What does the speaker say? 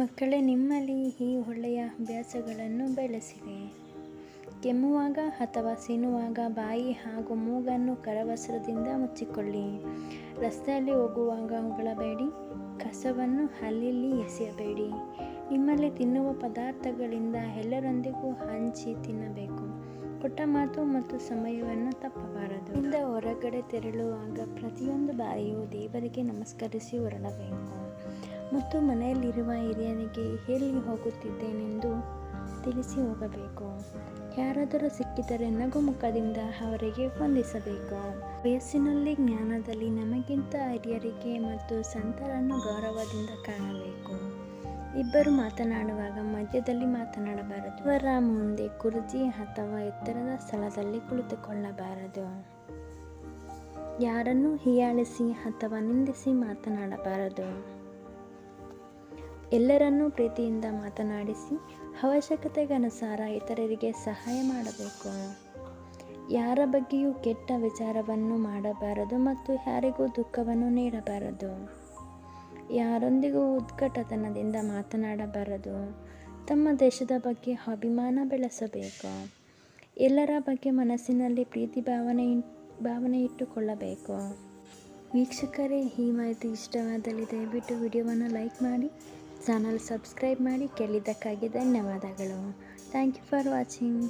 ಮಕ್ಕಳೇ, ನಿಮ್ಮಲ್ಲಿ ಈ ಒಳ್ಳೆಯ ಅಭ್ಯಾಸಗಳನ್ನು ಬೆಳೆಸಿವೆ ಕೆಮ್ಮುವಾಗ ಅಥವಾ ಸೀನುವಾಗ ಬಾಯಿ ಹಾಗೂ ಮೂಗನ್ನು ಕರವಸ್ತ್ರದಿಂದ ಮುಚ್ಚಿಕೊಳ್ಳಿ. ರಸ್ತೆಯಲ್ಲಿ ಹೋಗುವಾಗ ಉಗಳಬೇಡಿ. ಕಸವನ್ನು ಅಲ್ಲಿಲ್ಲಿ ಎಸೆಯಬೇಡಿ. ನಿಮ್ಮಲ್ಲಿ ತಿನ್ನುವ ಪದಾರ್ಥಗಳಿಂದ ಎಲ್ಲರೊಂದಿಗೂ ಹಂಚಿ ತಿನ್ನಬೇಕು. ಕೊಟ್ಟ ಮಾತು ಮತ್ತು ಸಮಯವನ್ನು ತಪ್ಪಬಾರದು. ಇಂದ ಹೊರಗಡೆ ತೆರಳುವಾಗ ಪ್ರತಿಯೊಂದು ಬಾರಿಯೂ ದೇವರಿಗೆ ನಮಸ್ಕರಿಸಿ ಹೊರಡಬೇಕು. ಮತ್ತು ಮನೆಯಲ್ಲಿರುವ ಹಿರಿಯರಿಗೆ ಎಲ್ಲಿ ಹೋಗುತ್ತಿದ್ದೇನೆಂದು ತಿಳಿಸಿ ಹೋಗಬೇಕು. ಯಾರಾದರೂ ಸಿಕ್ಕಿದರೆ ನಗುಮುಖದಿಂದ ಅವರಿಗೆ ವಂದಿಸಬೇಕು. ವಯಸ್ಸಿನಲ್ಲಿ ಜ್ಞಾನದಲ್ಲಿ ನಮಗಿಂತ ಹಿರಿಯರಿಗೆ ಮತ್ತು ಸಂತರನ್ನು ಗೌರವದಿಂದ ಕಾಣಬೇಕು. ಇಬ್ಬರು ಮಾತನಾಡುವಾಗ ಮಧ್ಯದಲ್ಲಿ ಮಾತನಾಡಬಾರದು. ಅವರ ಮುಂದೆ ಕುರ್ಜಿ ಅಥವಾ ಎತ್ತರದ ಸ್ಥಳದಲ್ಲಿ ಕುಳಿತುಕೊಳ್ಳಬಾರದು. ಯಾರನ್ನು ಹೀಯಾಳಿಸಿ ಅಥವಾ ನಿಂದಿಸಿ ಮಾತನಾಡಬಾರದು. ಎಲ್ಲರನ್ನೂ ಪ್ರೀತಿಯಿಂದ ಮಾತನಾಡಿಸಿ ಅವಶ್ಯಕತೆಗನುಸಾರ ಇತರರಿಗೆ ಸಹಾಯ ಮಾಡಬೇಕು. ಯಾರ ಬಗ್ಗೆಯೂ ಕೆಟ್ಟ ವಿಚಾರವನ್ನು ಮಾಡಬಾರದು ಮತ್ತು ಯಾರಿಗೂ ದುಃಖವನ್ನು ನೀಡಬಾರದು. ಯಾರೊಂದಿಗೂ ಉದ್ಘಟತನದಿಂದ ಮಾತನಾಡಬಾರದು. ತಮ್ಮ ದೇಶದ ಬಗ್ಗೆ ಅಭಿಮಾನ ಬೆಳೆಸಬೇಕು. ಎಲ್ಲರ ಬಗ್ಗೆ ಮನಸ್ಸಿನಲ್ಲಿ ಪ್ರೀತಿ ಭಾವನೆ ಭಾವನೆ ಇಟ್ಟುಕೊಳ್ಳಬೇಕು. ವೀಕ್ಷಕರೇ, ಈ ಮಾಹಿತಿ ಇಷ್ಟವಾದಲ್ಲಿ ದಯವಿಟ್ಟು ವಿಡಿಯೋವನ್ನು ಲೈಕ್ ಮಾಡಿ ಚಾನಲ್ ಸಬ್ಸ್ಕ್ರೈಬ್ ಮಾಡಿ ಕೇಳಿದ್ದಕ್ಕಾಗಿ ಧನ್ಯವಾದಗಳು. Thank you for watching